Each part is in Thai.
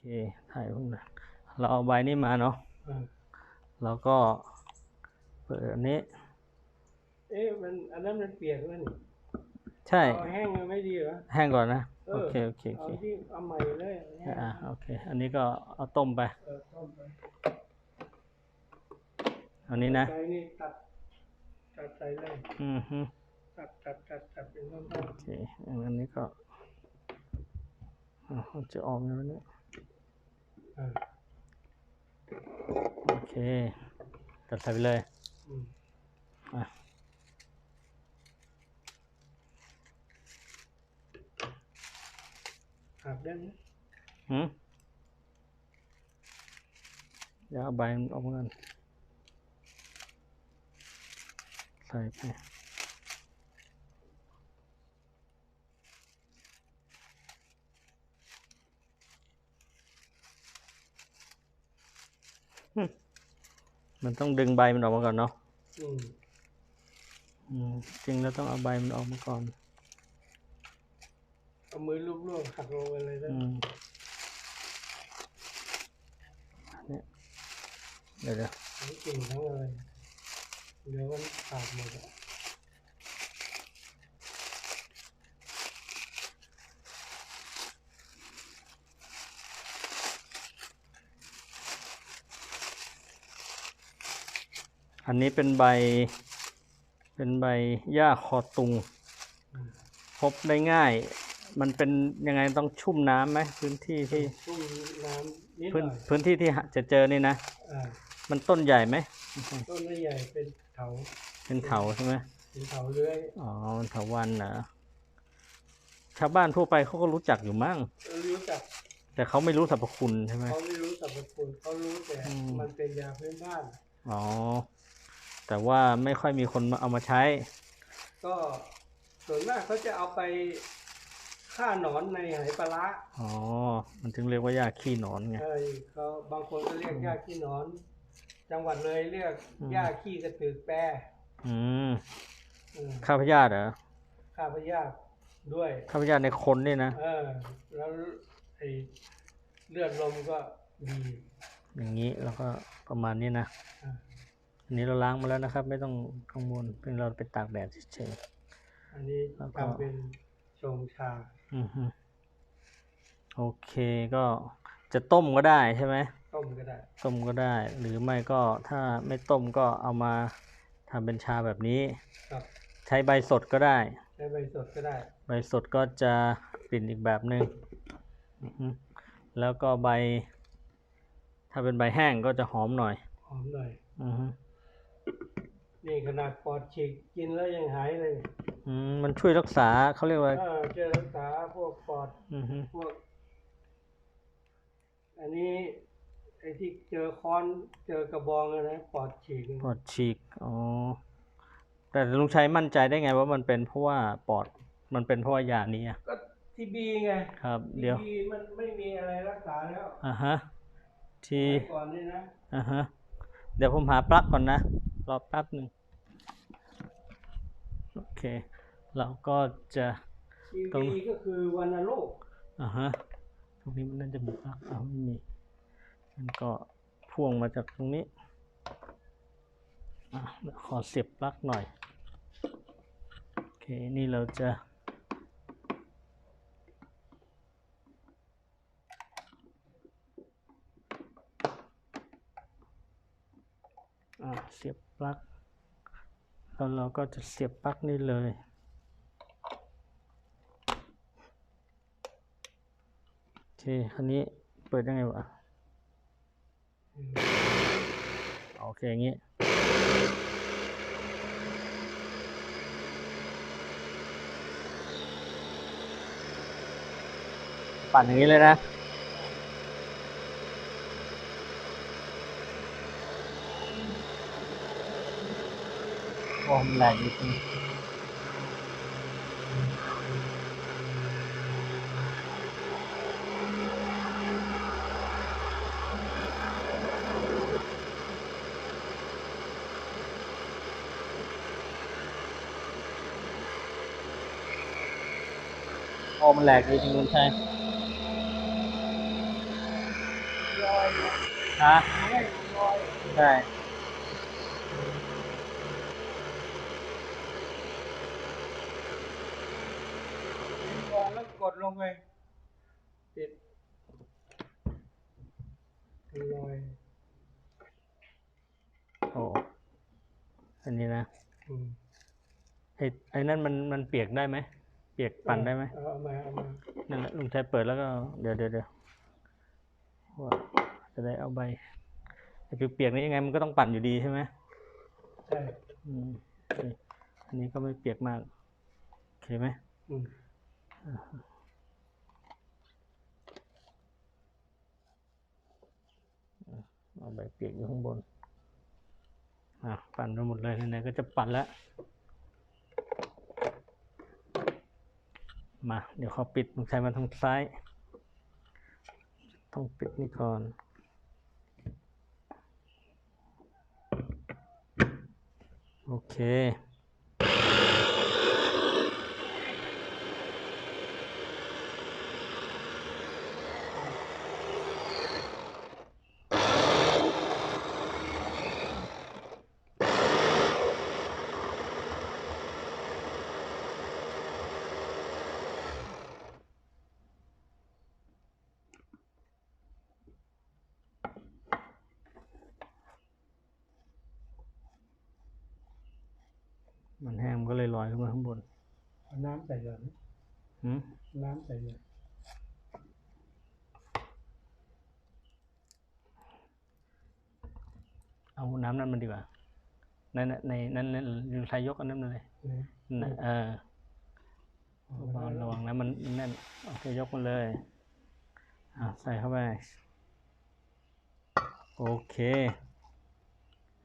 เคถ่ายรูปนะเราเอาใบนี้มาเนาะอ่าแล้วก็เปิดอันนี้ เอ๊ะมันอันนั้นมันเปียกแล้วนี่ใช่เอาแห้งมันไม่ดีเหรอแห้งก่อนนะเออโอเคโอเคโอเอาเคที่เอาใหม่เลยเอาแห้งอ่าโอเค อันนี้ก็เอาต้มไปเออต้มไปอันนี้นะใส่นี่ตัดตัดใส่เลยอืมฮึตัดตัดตัดตัดเป็นต้นโอเคอันนี้ก็อ่าจะออมแล้วเนี่ยๆอ่า โอเค ตัดใส่ไปเลยอืมอะหักได้ไหมหืมเดี๋ยวเอาใบมันออกมากันใส่ไป มมันต้องดึงใบมันออกมาก่อนเนาะอืมอืมจริงแล้วต้องเอาใบมันออกมาก่อน เอามือลูบๆหักลงไปเลยนะอืมเนี่ยเดี๋ยวเดี๋ยวทั้งกิ่งทั้งอะไรเดี๋ยวมันขาดหมดอะ อันนี้เป็นใบ เป็นใบหญ้าคอตุง พบได้ง่าย มันเป็นยังไงต้องชุ่มน้ำไหมพื้นที่ที่ชุ่มน้ำนิดหพื้นน่อยพื้นที่ที่หาจะเจอนี่นะ อ่ามันต้นใหญ่ไหม ต้นไม่ใหญ่เป็นเถาเป็นเถาใช่ไหมเป็นเถาเลื้อยอ๋อเป็นเถาวันเหรอชาวบ้านทั่วไปเขาก็รู้จักอยู่มั่งรู้จักแต่เขาไม่รู้สรรพคุณใช่ไหม เขาไม่รู้สรรพคุณเขารู้แต่อืม มันเป็นยาพื้นบ้าน อ๋อ แต่ว่าไม่ค่อยมีคนมาเอามาใช้ ก็ส่วนมากเขาจะเอาไปฆ่าหนอนในไหปลาร้าอ๋อ มันถึงเรียกว่าหญ้าขี้หนอนไง เออเขาบางคนก็เรียกหญ้าขี้หนอน จังหวัดเลยเรียกอืม หญ้าขี้กระตือแปรอืมอืมข้าพญาติเหรอฆ่าพยาธิด้วย ข้าพญาติในคนนี่นะ เออ แล้วไอเลือดลมก็ดีอย่างนี้แล้วก็ประมาณนี้นะ อะ อันนี้เราล้างมาแล้วนะครับ ไม่ต้องกังวลเพียงเราไปตากแดดเฉยอันนี้แล้วก็ทำเป็นชงชา ๆอือฮึโอเคก็จะต้มก็ได้ใช่ไหม ต้มก็ได้ ต้มก็ได้ หรือไม่ก็ถ้าไม่ต้มก็เอามาทำเป็นชาแบบนี้ ครับใช้ใบสดก็ได้ ใช้ใบสดก็ได้ ใบสดก็จะกลิ่นอีกแบบหนึง่งอือฮึแล้วก็ใบ ถ้าเป็นใบแห้งก็จะหอมหน่อย หอมหน่อย อือฮึ นี่ขนาดปอดฉีกกินแล้วยังหายเลยอืมมันช่วยรักษาเขาเรียกว่า เออเจอรักษาพวกปอดอือฮึพวก อันนี้ไอ้ที่เจอค้อนเจอกระบองอะนะปอดฉีกปอดฉีกอ๋อแต่ลุงชัยมั่นใจได้ไง ว่ามันเป็นเพราะว่าปอดมันเป็นเพราะว่ายานี้อะก็ทีบีไงครับทีเดี๋ยวบีมันไม่มีอะไรรักษาแล้วอ่าฮะ ทีสมัยก่อนนี่นะอ่าฮะ เดี๋ยวผมหาปลั๊กก่อนนะ รอแป๊บหนึ่งโอเค เราก็จะทีตรงบีก็คือวันโรคอ่าฮะ ตรงนี้มันน่าจะมีปลั๊กอ้าวไม่มีมันก็พ่วงมาจากตรงนี้อะเดี๋ยวขอเสียบปลั๊กหน่อย โอเค นี่เราจะ อะ เสียบปลั๊กแล้วเราก็จะเสียบปลั๊กนี่เลย โอเคคันนี้เปิดยังไงวะ โอเค อย่างนี้ ปั่นอย่างนี้เลยนะ โอ้มันแหลกจริงโอ้มันแหลกจริงๆคุณชัย รอยเนี่ย ฮะ ไม่ให้รอย ใช่ รอยแล้วก ดลงไปติดรอยโอ้อันนี้นะอืมไอ้ไอ้นั่นมันมันเปียกได้ไหมเปียกปั่นได้ไหมเอามาเอามานั่นแหละลุงชัยเปิดแล้วก็เดี๋ยวเดี๋ยวเดี๋ยวว่าจะได้เอาใบไอ้เปียกๆนี่ยังไงมันก็ต้องปั่นอยู่ดีใช่ไหมใช่อืมโอเคอันนี้ก็ไม่เปียกมากโอเคไหมอืมเอาใบ เปียกอยู่ข้างบน อะ ปั่นไปหมดเลยไหนๆก็จะปั่นแล้ว มา เดี๋ยวเขาปิดต้องใช้มาทางซ้าย ต้องปิดนี่ก่อนโอเค มันแห้งมันก็เลยลอยขึ้นมาข้างบนเอาน้ำใส่เลยหืมน้ำใส่เลยเอาน้ำนั้นมันดีกว่านั่นน่ะในนั้นนั่นลุงชัยยกอันนั้นมาเลยนะนั่นเออเบาๆระวังนะมันแน่นโอเคยกมาเลยอะใส่เข้าไป โอเค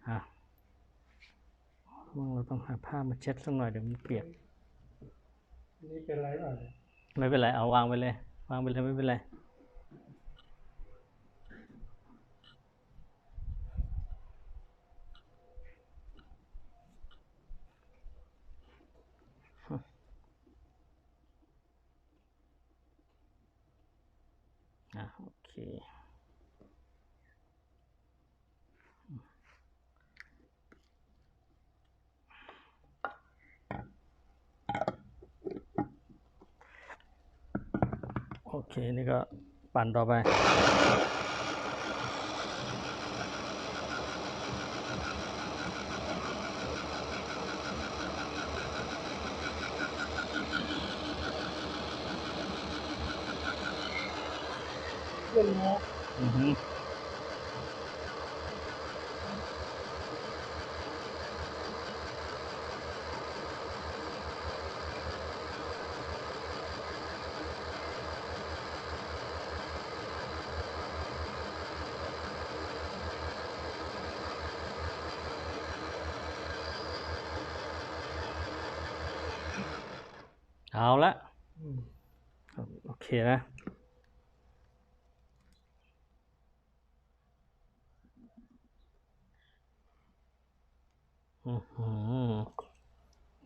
อะ เราต้องหาผ้ามาเช็ดสักหน่อยเดี๋ยวมันเปียกนี่เป็นไรเปล่าเนี่ยไม่เป็นไรเอาวางไปเลย วางไปเลยไม่เป็นไรอะโอเค โอ เคนี่ก็ปั่นต่อไปขึ้นนะอือฮึ เอาละอืมโอเคนะอือหือ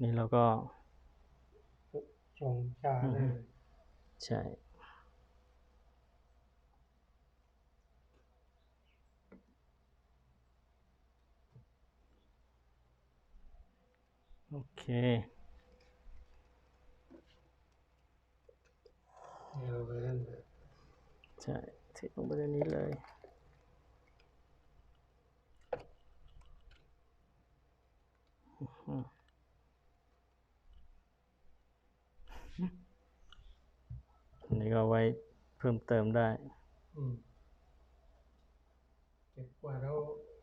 นี่เราก็ชงชาได้เลย ใช่ โอเค เนี่ยเราไปนั่นเลยใช่เทลงไปในนี้เลยอื้อหืออันนี้ก็เอาไว้เพิ่มเติมได้อืมเก็บกว่าเรา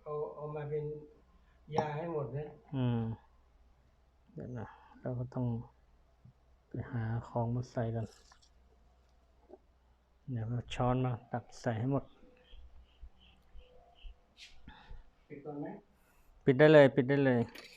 เอาเอามาเป็นยาให้หมดนะอืมเดี๋ยวนะเราก็ต้องไปหาของมาใส่กัน เดี๋ยวเราช้อนมาตักใส่ให้หมด ปิดก่อนไหมปิดได้เลย ปิดได้เลยอ